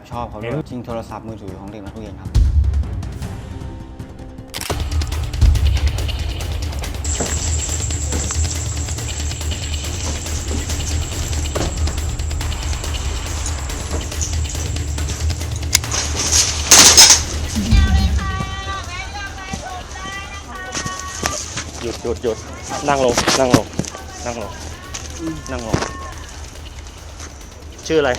อบชอบเขาด้วยชิงโทรศัพท์มือถือของเด็กนักเรียนครับ หยุดหยุดหยุดนั่งลง นั่งลง นั่งลง นั่งลง ชื่ออะไร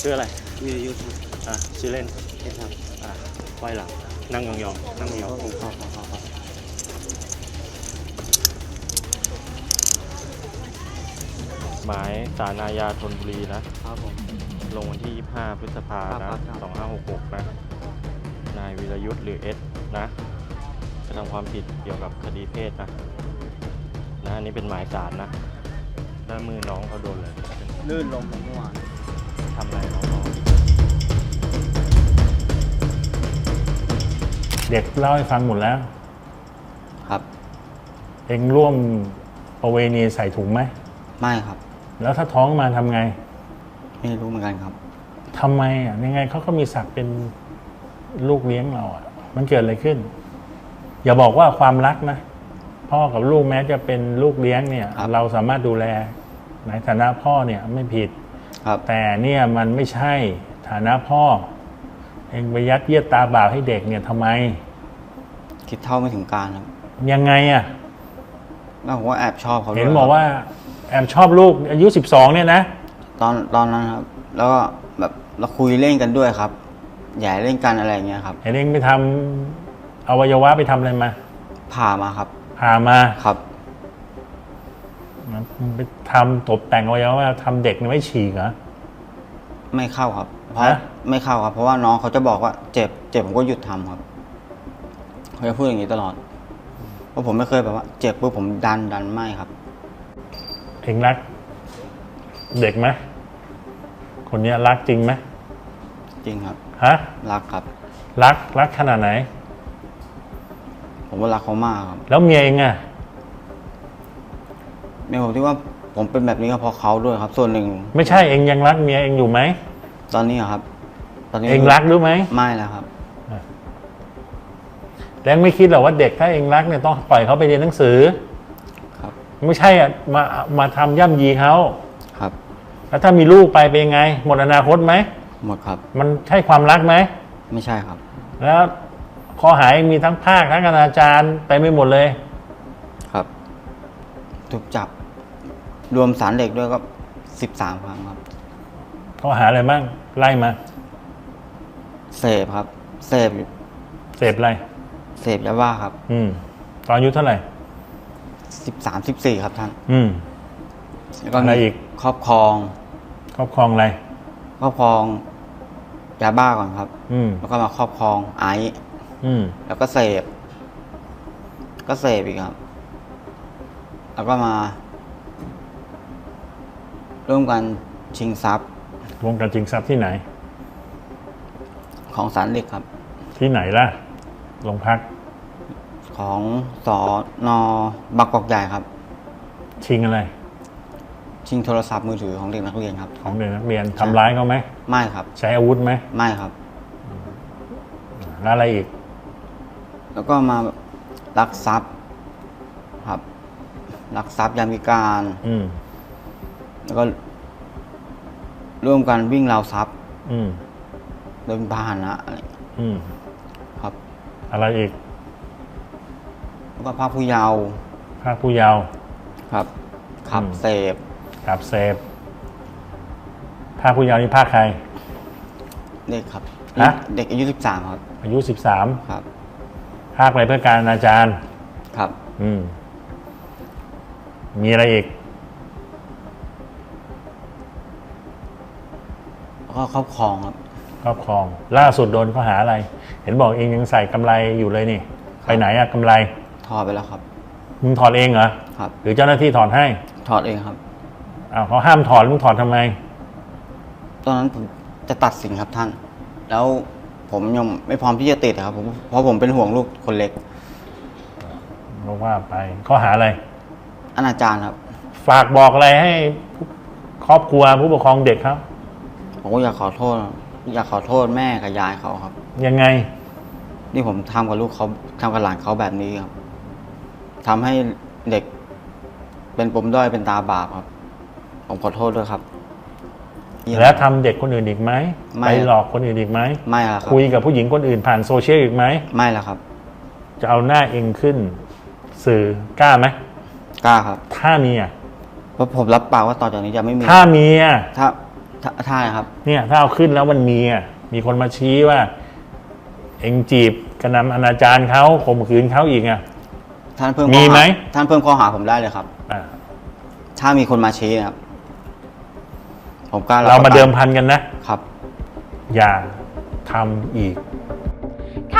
ชื่ออะไรวิทยุครับอะชื่อเล่นเอสครับอะไว้หลังนั่งยองๆนั่งยองผมครับครับครับๆหมายสารอาญาธนบุรีนะครับผมลงวันที่ 25 พฤษภาครันะบครับ2566 นะ นายวีรยุทธ์หรือเอสนะกระทำความผิดเกี่ยวกับคดีเพศนะ นะอันนี้เป็นหมายสารนะ แล้วมือน้องเขาโดนเลยลื่นลมเมื่อวาน ทำอะไรน้องเด็กเล่าให้ฟังหมดแล้ว ครับ เองร่วมประเวณีใส่ถุงไหม ไม่ครับ แล้วถ้าท้องมาทำไงไม่รู้เหมือนกันครับ ทำไมอะยังไงเขาก็มีศักดิ์เป็นลูกเลี้ยงเราอะ มันเกิดอะไรขึ้น อย่าบอกว่าความรักนะ พ่อกับลูกแม้จะเป็นลูกเลี้ยงเนี่ย ครับ เราสามารถดูแลในฐานะพ่อเนี่ยไม่ผิด ครับ แต่เนี่ยมันไม่ใช่ฐานะพ่อ เองไปยัดเยียดตาบ่าวให้เด็กเนี่ยทำไม คิดเท่าไม่ถึงการครับยังไงอะแล้วผมก็แอบชอบเขาด้วยเห็นบอกครับว่าแอมชอบลูกอายุ 12 เนี่ยนะ ตอนตอนนั้นครับ แล้วก็แบบเราคุยเล่นกันด้วยครับใหญ่เล่นกันอะไรอย่างเงี้ยครับ เห็นเองไปทำอวัยวะไปทำอะไรมาผ่ามาครับผ่ามา ครับ ไปทำตกแต่งอวัยวะทำเด็กเนี่ยไม่ฉีกเหรอ ไม่เข้าครับ เพราะฮะ ไม่เข้าครับ เพราะว่าน้องเขาจะบอกว่าเจ็บ เจ็บผมก็หยุดทำครับเขาจะพูดอย่างนี้ตลอด เพราะผมไม่เคยแบบว่า เจ็บปุ๊บผมดันดันไม่ครับ เองรัก เด็กไหมคนเนี้ยรักจริงไหมจริงครับ ฮะ รักครับ รักรักขนาดไหน ผมว่ารักเขามากครับ แล้วเมียเองอะ ในผมที่ว่าผมเป็นแบบนี้ก็เพราะเขาด้วยครับ ส่วนหนึ่งไม่ใช่เองยังรักเมียเองอยู่ไหม ตอนนี้อะครับ ตอนนี้เองรักหรือไหมไม่แล้วครับแต่เองไม่คิดหรอกว่าเด็กถ้าเองรักเนี่ยต้องปล่อยเขาไปเรียนหนังสือ ครับ ไม่ใช่อะมามาทำย่ำยีเขาครับ แล้วถ้ามีลูกไปเป็นยังไง หมดอนาคตไหมหมดครับ มันใช่ความรักไหมไม่ใช่ครับ แล้วข้อหาเองมีทั้งภาคทั้งอนาจารไปไม่หมดเลย ครับ ถูกจับ รวมสารเด็กด้วยก็สิบสามครั้งครับ ข้อหาอะไรบ้างไล่มาเสพครับ เสพเสพอะไรเสพยาบ้าครับอืม ตอนอายุเท่าไหร่ สิบสามสิบสี่ครับท่านอืม แล้วก็อะไรมีอีก ครอบครองครอบครองอะไร ครอบครองยาบ้าก่อนครับ อืม แล้วก็มาครอบครองไอซ์อืม แล้วก็เสพ ก็เสพอีกครับ แล้วก็มา ร่วมกันชิงทรัพย์วงการจริงทรัพย์ที่ไหน ของสารเด็กครับ ที่ไหนล่ะโรงพักของสอนอบางกอกใหญ่ครับ ชิงอะไร ชิงโทรศัพท์มือถือของเด็กนักเรียนครับ ของเด็กนักเรียนทำร้ายเขาไหมไม่ครับ ใช้อาวุธไหมไม่ครับ แล้วอะไรอีก แล้วก็มาลักทรัพย์ครับลักทรัพย์ยามวิการ อืม แล้วก็ร่วมกันวิ่งราวทรัพย์อืมโดยเป็นพาหนะอะไรอืมครับ อะไรอีกแล้วก็ภาคผู้เยาว์ภาคผู้เยาว์ ครับ ขับอืม เสพกับเสพภาคผู้เยาว์นี่ภาคใคร เด็กครับ ฮะ เด็กอายุสิบสามครับ อายุสิบสามครับภาคอะไรเพื่อการอนาจาร ครับ อืม มีอะไรอีก แล้ว ก็ครอบครองครับ ครอบครอง ล่าสุดโดนข้อหาอะไร เห็นบอกเองยังใส่กำไรอยู่เลยนี่ไปไหนอะกำไร ถอดไปแล้วครับ มึงถอดเองเหรอ ครับ หรือเจ้าหน้าที่ถอดให้ถอดเองครับ อ้าวเขาห้ามถอดมึงถอดทำไม ตอนนั้นผมจะตัดสินครับท่าน แล้วผมยังไม่พร้อมที่จะติดครับผมเพราะผมเป็นห่วงลูกคนเล็ก บอกว่าไปข้อหาอะไร อนาจารครับ ฝากบอกอะไรให้ครอบครัวผู้ปกครองเด็กครับ ผมก็อยากขอโทษ อยากขอโทษแม่กับยายเขาครับ ยังไง นี่ผมทำกับลูกเขาทำกับหลานเขาแบบนี้ครับทำให้เด็กเป็นปมด้อยเป็นตาบาปครับ ผมขอโทษด้วยครับ แล้วทำเด็กคนอื่นอีกไหมไม่ ไปหลอกคนอื่นอีกไหมไม่ละครับคุยกับผู้หญิงคนอื่นผ่านโซเชียลอีกไหมไม่ละครับจะเอาหน้าเองขึ้น สื่อกล้าไหมกล้าครับ ถ้ามีอะเพราะผมรับปากว่าต่อจากนี้จะไม่มี ถ้ามีอะถ้า ถ้าถ้านะครับ เนี่ยถ้าเอาขึ้นแล้วมันมีอะมีคนมาชี้ว่า เองจีบกระนำอนาจารเขาข่มขืนเขาอีกอะ ท่านเพิ่มมีข้อไหม ท่านเพิ่มข้อหาผมได้เลยครับ อะถ้ามีคนมาชี้นะครับ ผมกล้าบเราปมาระกันเดิมพันกันนะ ครับ อย่าทำอีกข่าว